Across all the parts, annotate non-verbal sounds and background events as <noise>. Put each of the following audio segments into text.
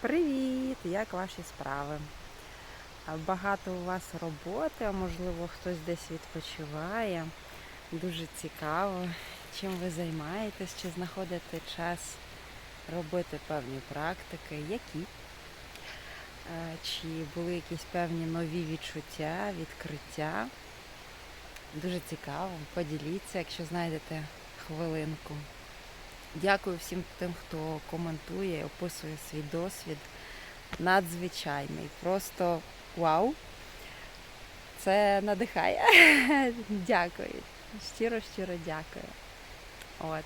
Привіт! Як ваші справи? Багато у вас роботи, а можливо хтось десь відпочиває. Дуже цікаво, чим ви займаєтесь, чи знаходите час робити певні практики, які? Чи були якісь певні нові відчуття, відкриття? Дуже цікаво. Поділіться, якщо знайдете хвилинку. Дякую всім тим, хто коментує, описує свій досвід. Надзвичайний. Просто вау. Це надихає. <laughs> Дякую. Щиро, щиро дякую. От.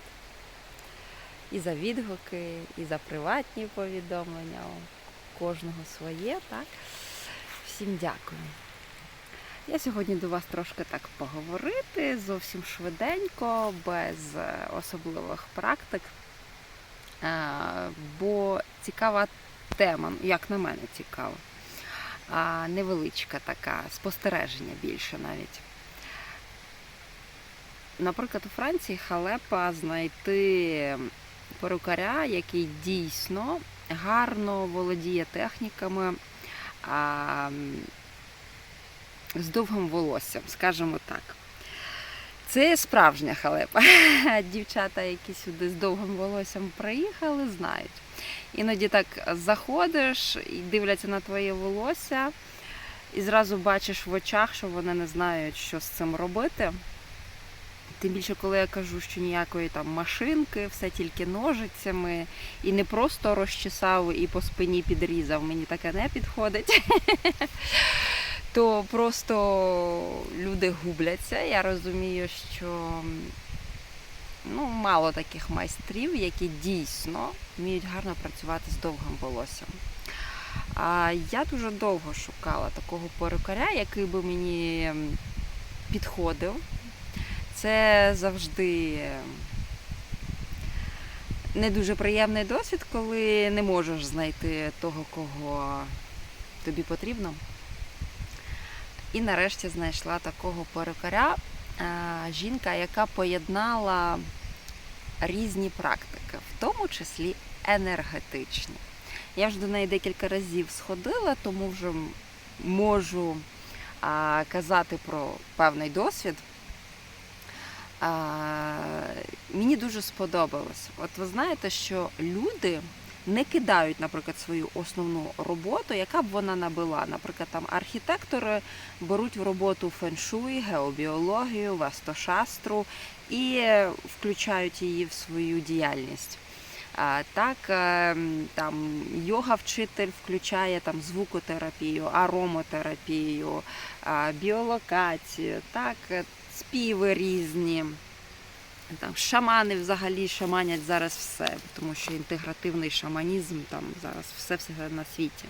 І за відгуки, і за приватні повідомлення. Кожного своє, так? Всім дякую. Я сьогодні до вас трошки так поговорити, зовсім швиденько, без е, особливих практик. Е, Бо цікава тема, як на мене цікава. Невеличка така, спостереження більше навіть. Наприклад, у Франції халепа знайти перукаря, який дійсно гарно володіє техніками. З довгим волоссям, скажімо так. Це справжня халепа. <laughs> Дівчата, які сюди з довгим волоссям приїхали, знають. Іноді так заходиш і дивляться на твоє волосся, і зразу бачиш в очах, що вони не знають, що з цим робити. Тим більше, коли я кажу, що ніякої там машинки, все тільки ножицями, і не просто розчесав і по спині підрізав, мені таке не підходить <laughs> то просто люди губляться. Я розумію, що ну, мало таких майстрів, які дійсно вміють гарно працювати з довгим волоссям. А я дуже довго шукала такого перукаря, який би мені підходив. Це завжди не дуже приємний досвід, коли не можеш знайти того, кого тобі потрібно. І нарешті знайшла такого перукаря, е, жінка, яка поєднала різні практики, в тому числі енергетичні. Я вже до неї декілька разів сходила, тому вже можу казати про певний досвід. Мені дуже сподобалось. От ви знаєте, що люди не кидають, наприклад, свою основну роботу, яка б вона не була. Наприклад, там архітектори беруть в роботу феншуй, геобіологію, вастошастру і включають її в свою діяльність. Так, е, там йога-вчитель включає там звукотерапію, аромотерапію, біолокацію, так, е, співи різні. Там шамани взагалі шаманять зараз все, тому що інтегративний шаманізм там зараз все все на світі.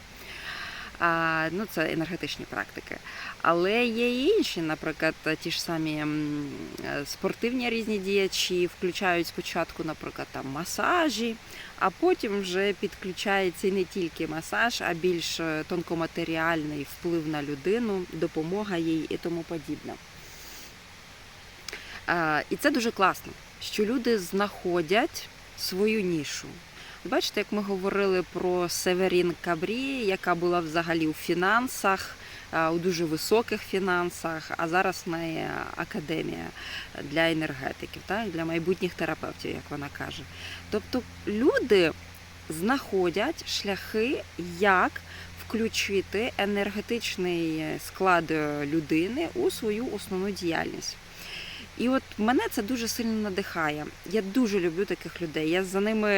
А, Ну, це енергетичні практики. Але є і інші, наприклад, ті ж самі спортивні різні діячі включають спочатку, наприклад, там масажі, а потім вже підключається не тільки масаж, а більш тонкоматеріальний вплив на людину, допомога їй і тому подібне. А, І це дуже класно, що люди знаходять свою нішу. Бачите, як ми говорили про Северін Кабрі, яка була взагалі у фінансах, у дуже високих фінансах, а зараз в неї академія для енергетиків, так, для майбутніх терапевтів, як вона каже. Тобто люди знаходять шляхи, як включити енергетичний склад людини у свою основну діяльність. І от мене це дуже сильно надихає. Я дуже люблю таких людей. Я за ними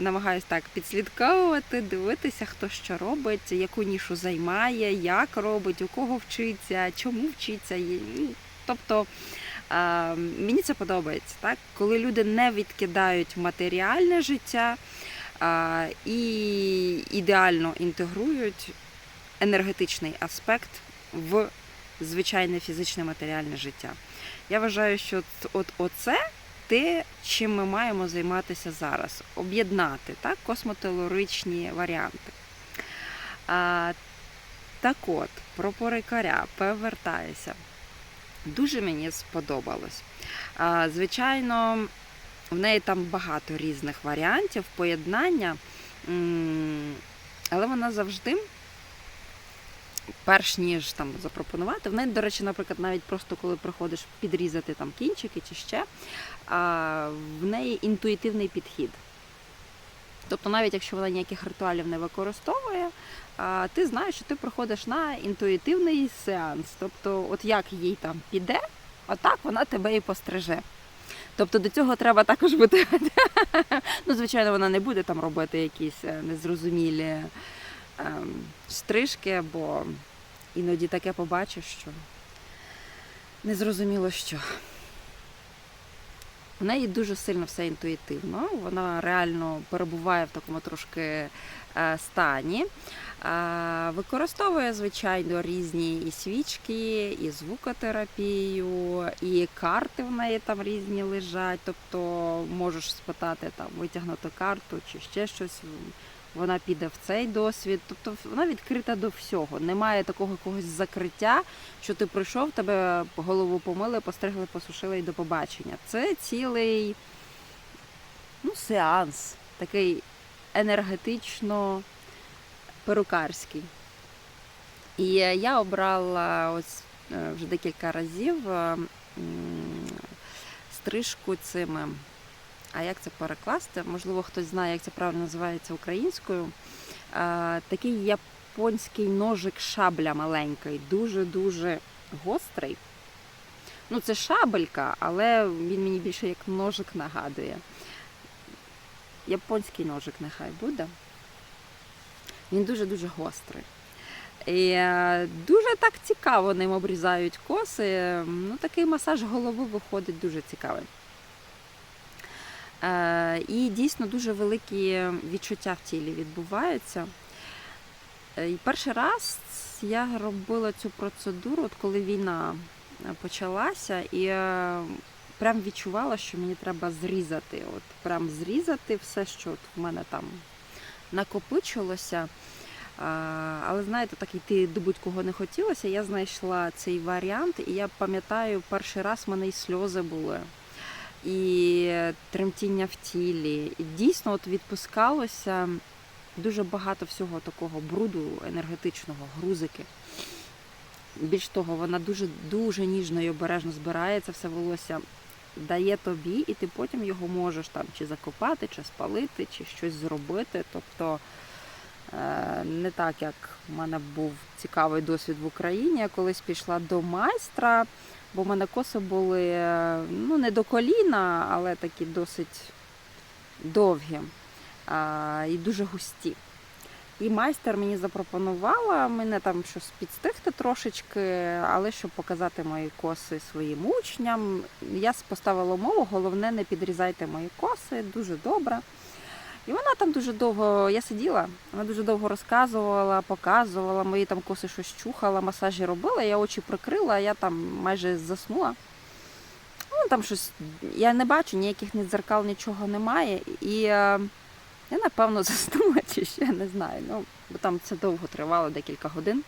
намагаюся так підслідковувати, дивитися, хто що робить, яку нішу займає, як робить, у кого вчиться, чому вчиться. Ну, Тобто мені це подобається, так? коли люди не відкидають матеріальне життя і ідеально інтегрують енергетичний аспект в звичайне фізичне матеріальне життя. Я вважаю, що от оце те, чим ми маємо займатися зараз. Об'єднати так, космотелоричні варіанти. А, Так от, про порикаря повертаюся. Дуже мені сподобалось. А, Звичайно, в неї там багато різних варіантів поєднання. але вона завжди, перш ніж там запропонувати, в неї, до речі, наприклад, навіть просто коли приходиш підрізати там кінчики чи ще, а, в неї інтуїтивний підхід. Тобто, навіть якщо вона ніяких ритуалів не використовує, а, ти знаєш, що ти приходиш на інтуїтивний сеанс. Тобто, от як їй там піде, отак вона тебе і постриже. Тобто до цього треба також бути. <laughs> ну, звичайно, вона не буде там робити якісь е, незрозумілі стрижки, бо іноді таке побачиш, що незрозуміло що. В неї дуже сильно все інтуїтивно, вона реально перебуває в такому трошки е, стані. Е, Використовує, звичайно, різні і свічки, і звукотерапію, і карти в неї там різні лежать. Тобто можеш спитати там, витягнути карту чи ще щось. Вона піде в цей досвід. Тобто вона відкрита до всього. Немає такого якогось закриття, що ти прийшов, тебе голову помили, постригли, посушили і до побачення. Це цілий ну, сеанс, такий енергетично перукарський. І я обрала ось е, вже декілька разів е, стрижку цими. А як це перекласти? Можливо, хтось знає, як це правильно називається українською. Такий японський ножик шабля маленький, дуже-дуже гострий. Ну, це шабелька, але він мені більше як ножик нагадує. Японський ножик нехай буде. Він дуже-дуже гострий. І е, дуже так цікаво ним обрізають коси. Ну, такий масаж голови виходить дуже цікавий. Е, І дійсно дуже великі відчуття в тілі відбуваються. Е, І перший раз я робила цю процедуру, от коли війна е, почалася, і прям відчувала, що мені треба зрізати. От прям зрізати все, що от в мене там накопичилося. Але знаєте, так йти до будь-кого не хотілося. Я знайшла цей варіант, і я пам'ятаю, перший раз в мене і сльози були, і тремтіння в тілі. І дійсно от відпускалося дуже багато всього такого бруду енергетичного, грузики. Більш того, вона дуже дуже ніжно і обережно збирається все волосся, дає тобі, і ти потім його можеш там чи закопати, чи спалити, чи щось зробити. Тобто е, не так, як в мене був цікавий досвід в Україні. Я колись пішла до майстра, бо в мене коси були ну, не до коліна, але такі досить довгі а, і дуже густі. І майстер мені запропонувала мене там щось підстигти трошечки, але щоб показати мої коси своїм учням. Я поставила умову, головне, не підрізайте мої коси, дуже добре. І вона там дуже довго, я сиділа, вона дуже довго розказувала, показувала, мої там коси щось чухала, масажі робила, я очі прикрила, я там майже заснула. Ну, там щось, я не бачу, ніяких ні дзеркал, нічого немає. І е, я напевно <laughs> заснула чи ще не знаю. Ну, бо там це довго тривало, декілька годин.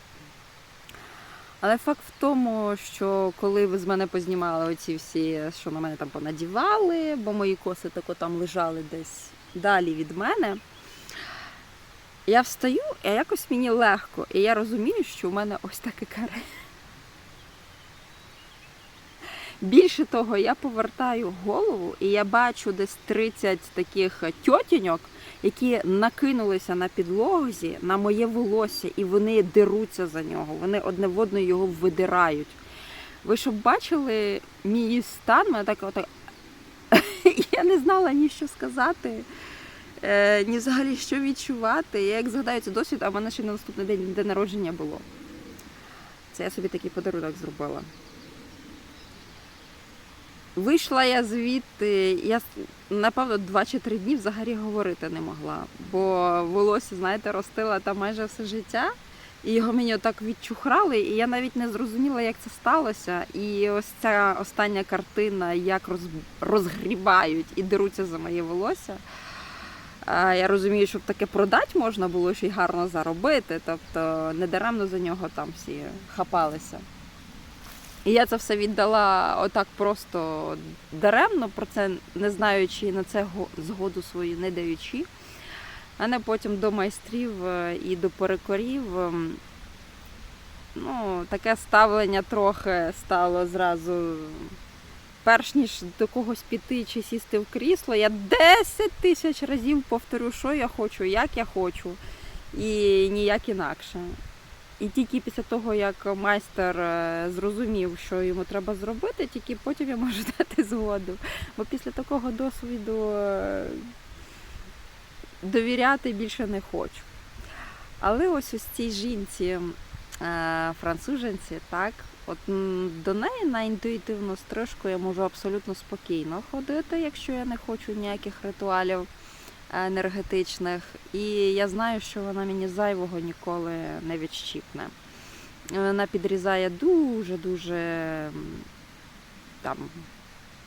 Але факт в тому, що коли ви з мене познімали оці всі, що на мене там понадівали, бо мої коси тако там лежали десь далі від мене, я встаю, і якось мені легко. І я розумію, що в мене ось таке каре. Більше того, я повертаю голову і я бачу десь 30 таких тьотіньок, які накинулися на підлозі на моє волосся, і вони деруться за нього. Вони одне в одне його видирають. Ви щоб бачили мій стан, мене так отак. Я не знала ні що сказати, е, ні взагалі що відчувати. Я як згадаю цей досвід, а в мене ще на наступний день день народження було. Це я собі такий подарунок зробила. Вийшла я звідти, я напевно два чи три дні взагалі говорити не могла, бо волосся, знаєте, ростила там майже все життя, і його мені отак відчухрали, і я навіть не зрозуміла, як це сталося. І ось ця остання картина, як роз... розгрібають і деруться за моє волосся. Я розумію, щоб таке продати можна було ще й гарно заробити, тобто недаремно за нього там всі хапалися. І я це все віддала отак просто даремно, про це не знаючи на це го- згоду свою не даючи. А не потім до майстрів е, і до перекорів. ем, Ну, таке ставлення трохи стало зразу. Перш ніж до когось піти чи сісти в крісло, я 10 тисяч разів повторю, що я хочу, як я хочу, і ніяк інакше. І тільки після того, як майстер е, зрозумів, що йому треба зробити, тільки потім я можу <laughs> дати згоду. Бо після такого досвіду е, довіряти більше не хочу. Але ось ось цій жінці, е, француженці, так, от до неї на інтуїтивну стрижку я можу абсолютно спокійно ходити, якщо я не хочу ніяких ритуалів енергетичних. І я знаю, що вона мені зайвого ніколи не відщіпне. Вона підрізає дуже-дуже там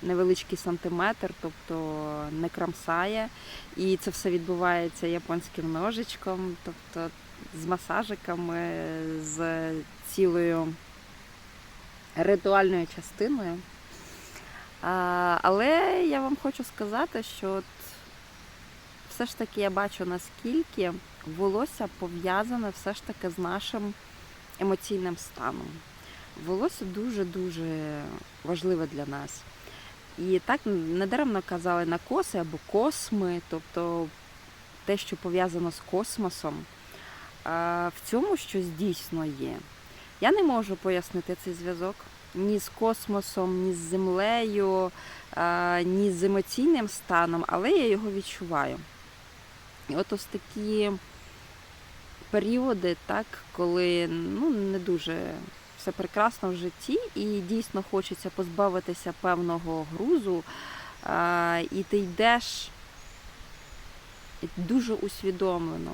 невеличкий сантиметр, тобто не крамсає. І це все відбувається японським ножичком, тобто з масажиками, з цілою ритуальною частиною. Але я вам хочу сказати, що от все ж таки я бачу, наскільки волосся пов'язане все ж таки з нашим емоційним станом. Волосся дуже-дуже важливе для нас. І так недаремно казали на коси або косми, тобто те, що пов'язано з космосом. В цьому щось дійсно є. Я не можу пояснити цей зв'язок ні з космосом, ні з землею, ні з емоційним станом, але я його відчуваю. І от ось такі періоди, так, коли ну, не дуже все прекрасно в житті, і дійсно хочеться позбавитися певного грузу, а, і ти йдеш дуже усвідомлено,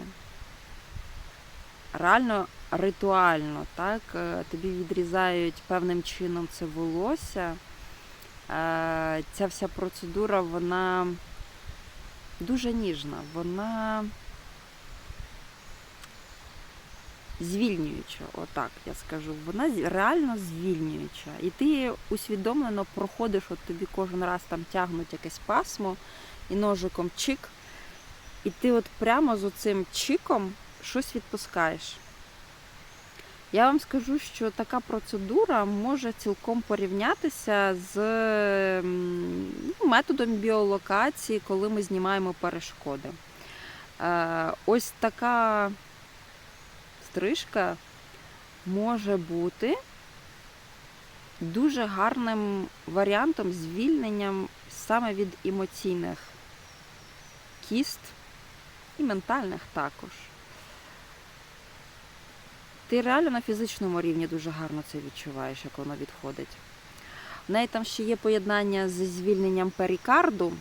реально ритуально, так, е, тобі відрізають певним чином це волосся. Е, Ця вся процедура, вона дуже ніжна, вона звільнююча, отак я скажу. Вона реально звільнююча. І ти усвідомлено проходиш, от тобі кожен раз там тягнуть якесь пасмо і ножиком чик. І ти от прямо з оцим чиком щось відпускаєш. Я вам скажу, що така процедура може цілком порівнятися з ну, методом біолокації, коли ми знімаємо перешкоди. Е, Ось така стрижка може бути дуже гарним варіантом звільненням саме від емоційних кіст і ментальних також. Ти реально на фізичному рівні дуже гарно це відчуваєш, як воно відходить. В неї там ще є поєднання зі звільненням перікарду.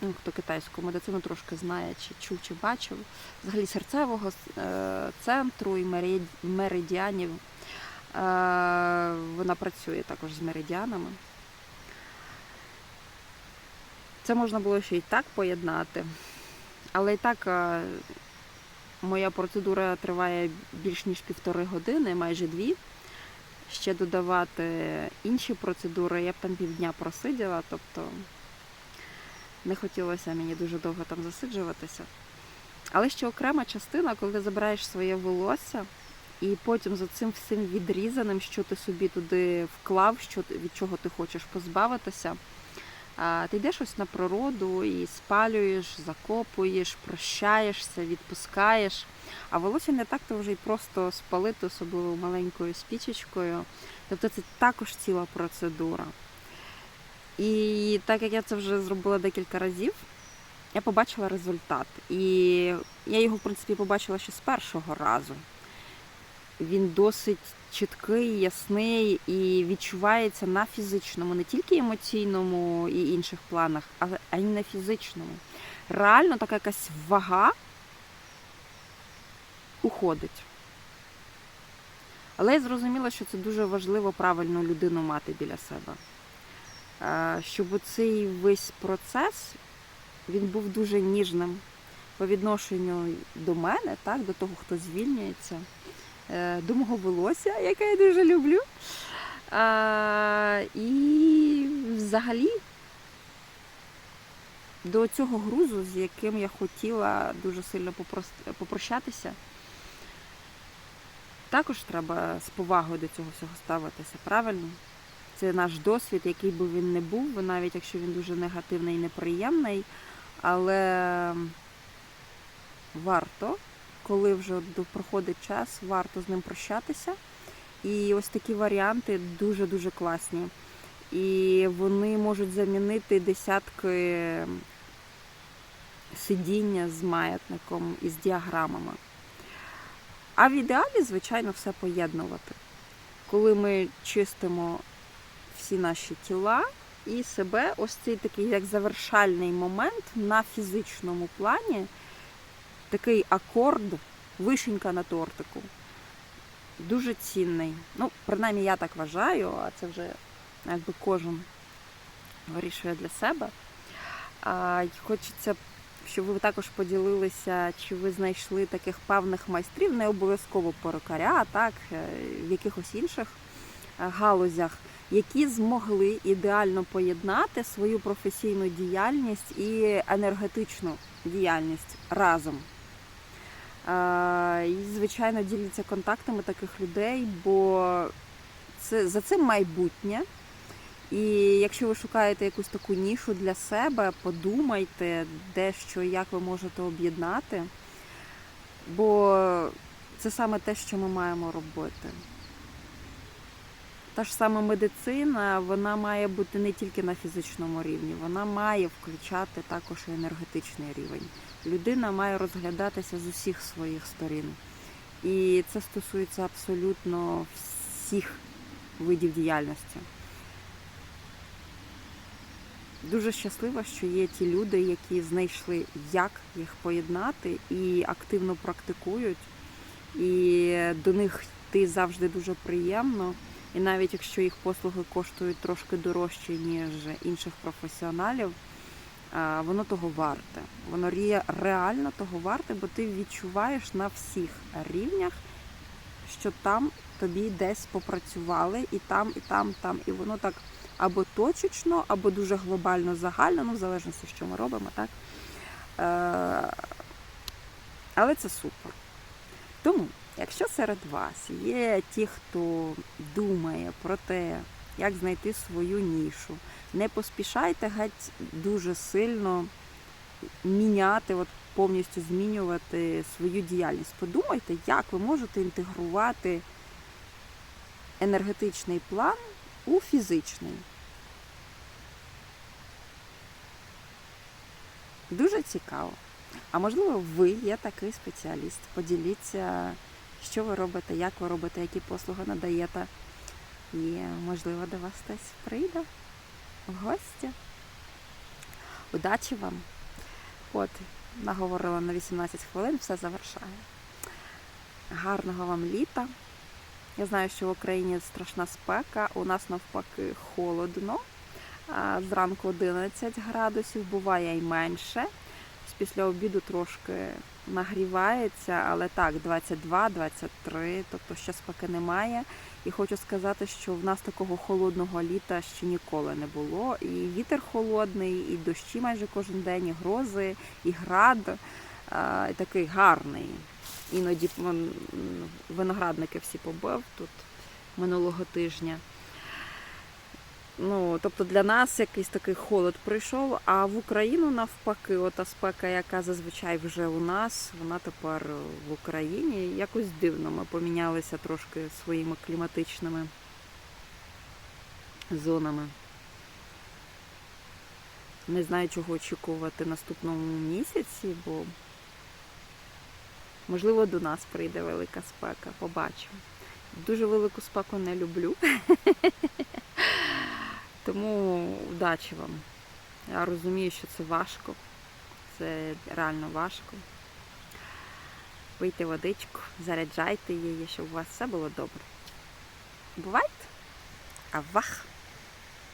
Ну, хто китайську медицину трошки знає, чи чув, чи бачив. Взагалі серцевого е, центру і меридіанів. Е, Вона працює також з меридіанами. Це можна було ще й так поєднати. Але і так е, моя процедура триває більш ніж півтори години, майже дві. Ще додавати інші процедури, я б там півдня просиділа, тобто не хотілося мені дуже довго там засиджуватися. Але ще окрема частина, коли забираєш своє волосся, і потім за цим всім відрізаним, що ти собі туди вклав, що від чого ти хочеш позбавитися. Ти йдеш ось на природу і спалюєш, закопуєш, прощаєшся, відпускаєш. А волосся не так то вже й просто спалити, особливо маленькою спічечкою. Тобто це також ціла процедура. І так як я це вже зробила декілька разів, я побачила результат. І я його, в принципі, побачила ще з першого разу. Він досить чіткий, ясний і відчувається на фізичному, не тільки емоційному і інших планах, а й на фізичному. Реально така якась вага уходить. Але я зрозуміла, що це дуже важливо правильну людину мати біля себе. Е, Щоб цей весь процес він був дуже ніжним по відношенню до мене, так, до того, хто звільнюється, е, до мого волосся, яке я дуже люблю. І взагалі до цього грузу, з яким я хотіла дуже сильно попрощатися. Також треба з повагою до цього всього ставитися, правильно? Це наш досвід, який би він не був, навіть якщо він дуже негативний і неприємний, але варто, коли вже проходить час, варто з ним прощатися. І ось такі варіанти дуже-дуже класні. І вони можуть замінити десятки сидіння з маятником і з діаграмами. А в ідеалі, звичайно, все поєднувати. Коли ми чистимо всі наші тіла і себе, ось цей такий як завершальний момент на фізичному плані, такий акорд, вишенька на тортику. Дуже цінний. Ну, принаймні, я так вважаю, а це вже якби кожен вирішує для себе. А, хочеться, щоб ви також поділилися, чи ви знайшли таких певних майстрів, не обов'язково перукаря, а так, е, в якихось інших е, галузях, які змогли ідеально поєднати свою професійну діяльність і енергетичну діяльність разом. Е, І, звичайно, діляться контактами таких людей, бо це за цим майбутнє. І якщо ви шукаєте якусь таку нішу для себе, подумайте, де що і як ви можете об'єднати. Бо це саме те, що ми маємо робити. Та ж сама медицина, вона має бути не тільки на фізичному рівні, вона має включати також і енергетичний рівень. Людина має розглядатися з усіх своїх сторін. І це стосується абсолютно всіх видів діяльності. Дуже щаслива, що є ті люди, які знайшли, як їх поєднати і активно практикують. І до них йти завжди дуже приємно. І навіть якщо їх послуги коштують трошки дорожче, ніж інших професіоналів, воно того варте. Воно реально того варте, бо ти відчуваєш на всіх рівнях, що там тобі десь попрацювали, і там, і там, там. І воно так або точечно, або дуже глобально загально, ну в залежності, що ми робимо, так? Е, але це супер. Тому, якщо серед вас є ті, хто думає про те, як знайти свою нішу, не поспішайте геть дуже сильно міняти, от повністю змінювати свою діяльність. Подумайте, як ви можете інтегрувати енергетичний план у фізичний. Дуже цікаво. А можливо, ви є такий спеціаліст. Поділіться, що ви робите, як ви робите, які послуги надаєте. І, можливо, до вас хтось прийде в гості. Удачі вам! От, наговорила на 18 хвилин, все завершаю. Гарного вам літа! Я знаю, що в Україні страшна спека, у нас навпаки холодно. Зранку 11 градусів, буває й менше. Після обіду трошки нагрівається, але так, 22-23, тобто ще спеки немає. І хочу сказати, що в нас такого холодного літа ще ніколи не було. І вітер холодний, і дощі майже кожен день, і грози, і град. І такий гарний. Іноді виноградники всі побив тут минулого тижня. Ну, тобто для нас якийсь такий холод прийшов, а в Україну навпаки, ота спека, яка зазвичай вже у нас, вона тепер в Україні. Якось дивно ми помінялися трошки своїми кліматичними зонами. Не знаю, чого очікувати наступному місяці, бо можливо до нас прийде велика спека. Побачимо. Дуже велику спеку не люблю. <laughs> Тому удачі вам. Я розумію, що це важко. Це реально важко. Пийте водичку, заряджайте її, щоб у вас все було добре. Бувайте! Авах!